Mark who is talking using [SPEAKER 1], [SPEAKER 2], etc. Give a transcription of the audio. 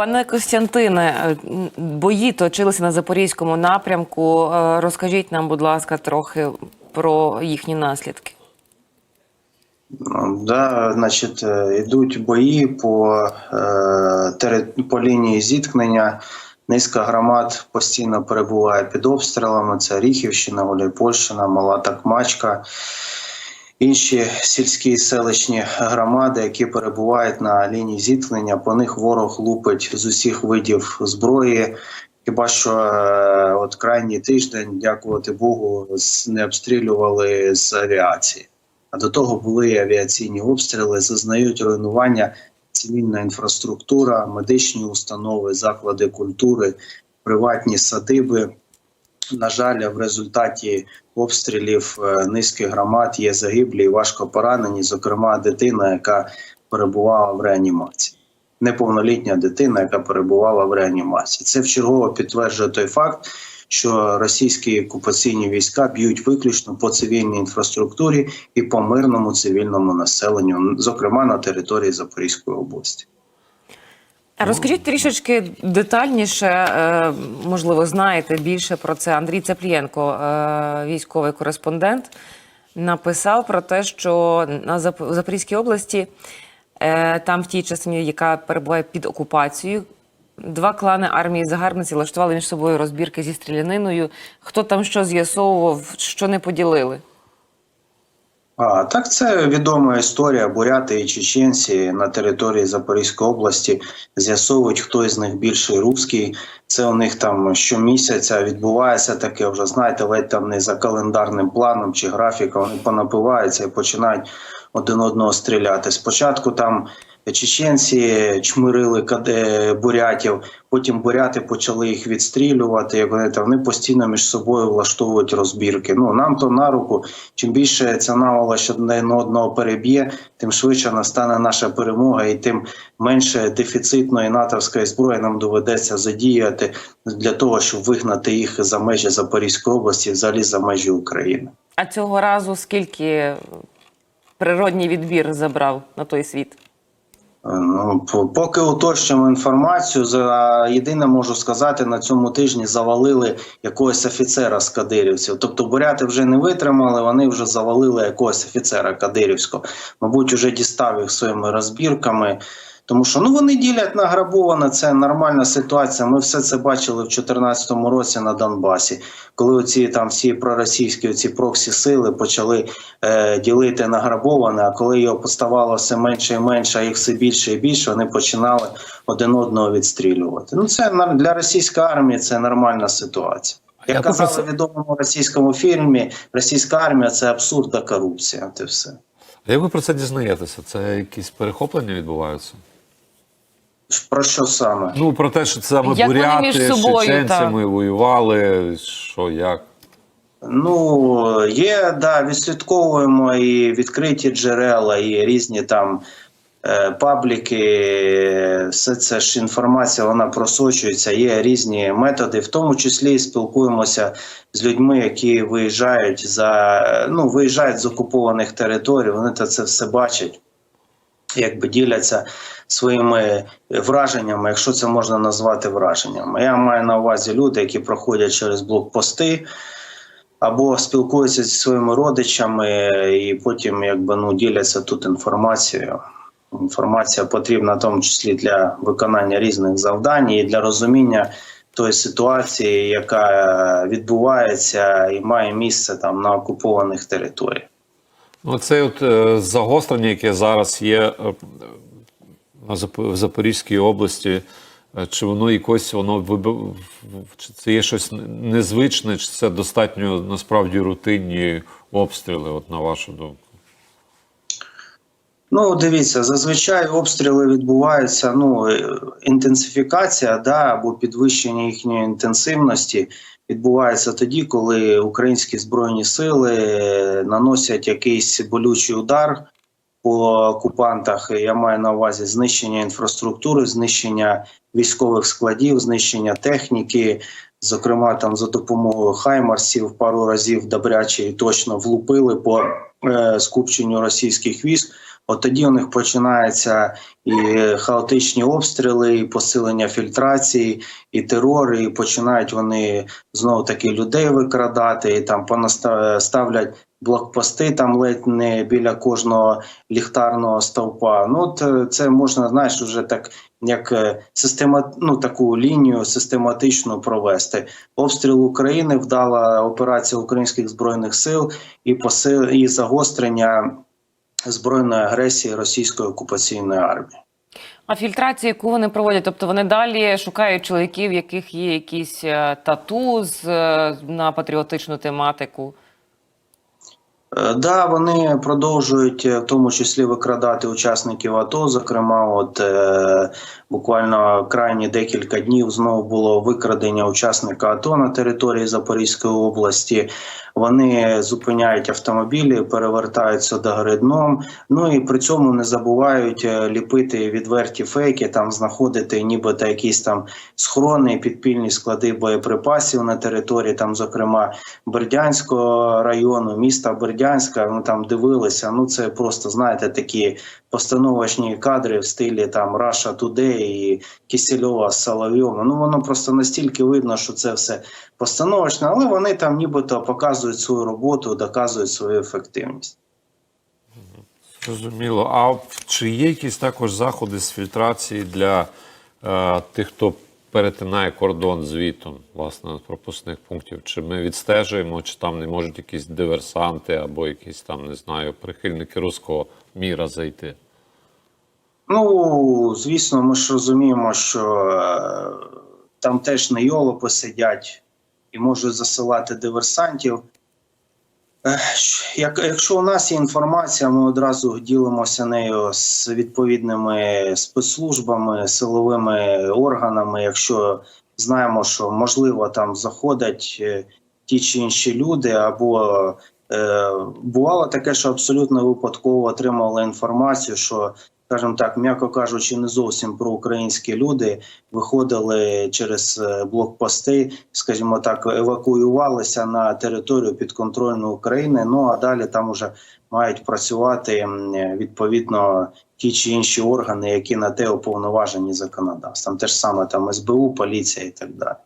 [SPEAKER 1] Пане Костянтине, е, бої точилися на запорізькому напрямку. Е, Розкажіть нам, будь ласка, трохи про їхні наслідки.
[SPEAKER 2] Да, значить, е, йдуть бої по, по лінії зіткнення. Низка громад постійно перебуває під обстрілами. Це Ріхівщина, Гуляйпольщина, Мала Такмачка, інші сільські і селищні громади, які перебувають на лінії зіткнення. По них ворог лупить з усіх видів зброї. Хіба що е, от крайній тиждень, дякувати Богу, не обстрілювали з авіації. А до того були авіаційні обстріли, зазнають руйнування цивільна інфраструктура, медичні установи, заклади культури, приватні садиби. На жаль, в результаті обстрілів е, низки громад є загиблі і важко поранені, зокрема дитина, яка перебувала в реанімації. Неповнолітня дитина, яка перебувала в реанімації. Це вчергово підтверджує той факт, що російські окупаційні війська б'ють виключно по цивільній інфраструктурі і по мирному цивільному населенню, зокрема на території Запорізької області.
[SPEAKER 1] Розкажіть трішечки детальніше, е, можливо, знаєте більше про це. Андрій Цеплієнко, е, військовий кореспондент, написав про те, що на Запорізькій області, е, там в тій частині, яка перебуває під окупацією, два клани армії загарбниці влаштували між собою розбірки зі стріляниною. Хто там що з'ясовував, що не поділили?
[SPEAKER 2] А так це відома історія. Буряти і чеченці на території Запорізької області з'ясовують, хто із них більший русський. Це у них там щомісяця відбувається таке. Вже знаєте, ледь там не за календарним планом чи графіком. Вони понапиваються і починають один одного стріляти. Спочатку там чеченці чмирили бурятів, потім буряти почали їх відстрілювати. Як вони вони постійно між собою влаштовують розбірки. Ну нам то на руку. Чим більше ця навала що одного переб'є, тим швидше настане наша перемога, і тим менше дефіцитної натовської зброї нам доведеться задіяти для того, щоб вигнати їх за межі Запорізької області, взагалі за межі України.
[SPEAKER 1] А цього разу скільки природній відбір забрав на той світ?
[SPEAKER 2] Ну, по- поки уточнюємо інформацію, за єдине можу сказати, на цьому тижні завалили якогось офіцера з кадирівців. Тобто буряти вже не витримали, вони вже завалили якогось офіцера кадирівського. Мабуть, вже дістав їх своїми розбірками. Тому що ну вони ділять награбоване, це нормальна ситуація. Ми все це бачили в 2014 році на Донбасі, коли оці там всі проросійські оці проксі сили почали е, ділити награбоване. А коли його поставало все менше і менше, а їх все більше і більше, вони починали один одного відстрілювати. Ну це для російської армії це нормальна ситуація. Як
[SPEAKER 3] Я
[SPEAKER 2] казали
[SPEAKER 3] попросив-
[SPEAKER 2] в відомому російському фільмі, російська армія це абсурд та корупція. Це все.
[SPEAKER 3] А як ви про це дізнаєтеся? Це якісь перехоплення відбуваються?
[SPEAKER 2] Про що саме?
[SPEAKER 3] Ну, про те, що це саме
[SPEAKER 1] Як
[SPEAKER 3] буряти з чеченцями воювали, що як.
[SPEAKER 2] Ну, є, да, відслідковуємо і відкриті джерела, і різні там е, пабліки. Все це ж інформація, вона просочується. Є різні методи, в тому числі спілкуємося з людьми, які виїжджають за ну, виїжджають з окупованих територій. Вони це все бачать. Якби діляться своїми враженнями, якщо це можна назвати враженнями. Я маю на увазі люди, які проходять через блокпости, або спілкуються зі своїми родичами і потім якби ну діляться тут інформацією. Інформація потрібна в тому числі для виконання різних завдань і для розуміння тої ситуації, яка відбувається і має місце там на окупованих територіях.
[SPEAKER 3] Ну, це от е, загострення, яке зараз є е, в Запорізькій області, е, чи воно якось воно чи це є щось незвичне, чи це достатньо насправді рутинні обстріли, от на вашу думку?
[SPEAKER 2] Ну, дивіться, зазвичай обстріли відбуваються. Ну інтенсифікація, да, або підвищення їхньої інтенсивності відбувається тоді, коли українські збройні сили е, наносять якийсь болючий удар по окупантах. Я маю на увазі знищення інфраструктури, знищення військових складів, знищення техніки. Зокрема, там за допомогою хаймарсів пару разів добряче і точно влупили по е, скупченню російських військ. От тоді у них починаються і хаотичні обстріли, і посилення фільтрації, і терор, і починають вони знову таки людей викрадати, і там понаста- ставлять блокпости там ледь не біля кожного ліхтарного стовпа. Ну от е, це можна, знаєш, вже так як е, система, ну таку лінію систематично провести. Обстріл України вдала операція українських збройних сил і посил і загострення збройної агресії російської окупаційної армії.
[SPEAKER 1] А фільтрацію, яку вони проводять, тобто вони далі шукають чоловіків, яких є якісь е, тату з, е, на патріотичну тематику.
[SPEAKER 2] Е, Да, вони продовжують в тому числі викрадати учасників АТО. Зокрема, от е, буквально крайні декілька днів знову було викрадення учасника АТО на території Запорізької області. Вони зупиняють автомобілі, перевертаються до гори дном. Ну і при цьому не забувають е, ліпити відверті фейки, там знаходити нібито якісь там схорони, підпільні склади боєприпасів на території, там, зокрема, Бердянського району, міста Бердянська. Ну там дивилися. Ну це просто знаєте такі постановочні кадри в стилі там Russia Today і Кисельова з Соловйовим. Ну воно просто настільки видно, що це все постановочне, але вони там нібито показують свою роботу, доказують свою ефективність.
[SPEAKER 3] Зрозуміло. А чи є якісь також заходи з фільтрації для е, тих, хто перетинає кордон звітом, власне, пропускних пунктів? Чи ми відстежуємо, чи там не можуть якісь диверсанти або якісь там, не знаю, прихильники руського міра зайти?
[SPEAKER 2] Ну, звісно, ми ж розуміємо, що е, там теж не йолопи сидять і можуть засилати диверсантів. Е, якщо у нас є інформація, ми одразу ділимося нею з відповідними спецслужбами, силовими органами. Якщо знаємо, що можливо там заходять е, ті чи інші люди, або е, бувало таке, що абсолютно випадково отримали інформацію, що скажімо так, м'яко кажучи, не зовсім проукраїнські люди виходили через е, блокпости, скажімо так, евакуювалися на територію підконтрольної України. Ну а далі там уже мають працювати відповідно ті чи інші органи, які на те уповноважені законодавством. Те ж саме там СБУ, поліція і так далі.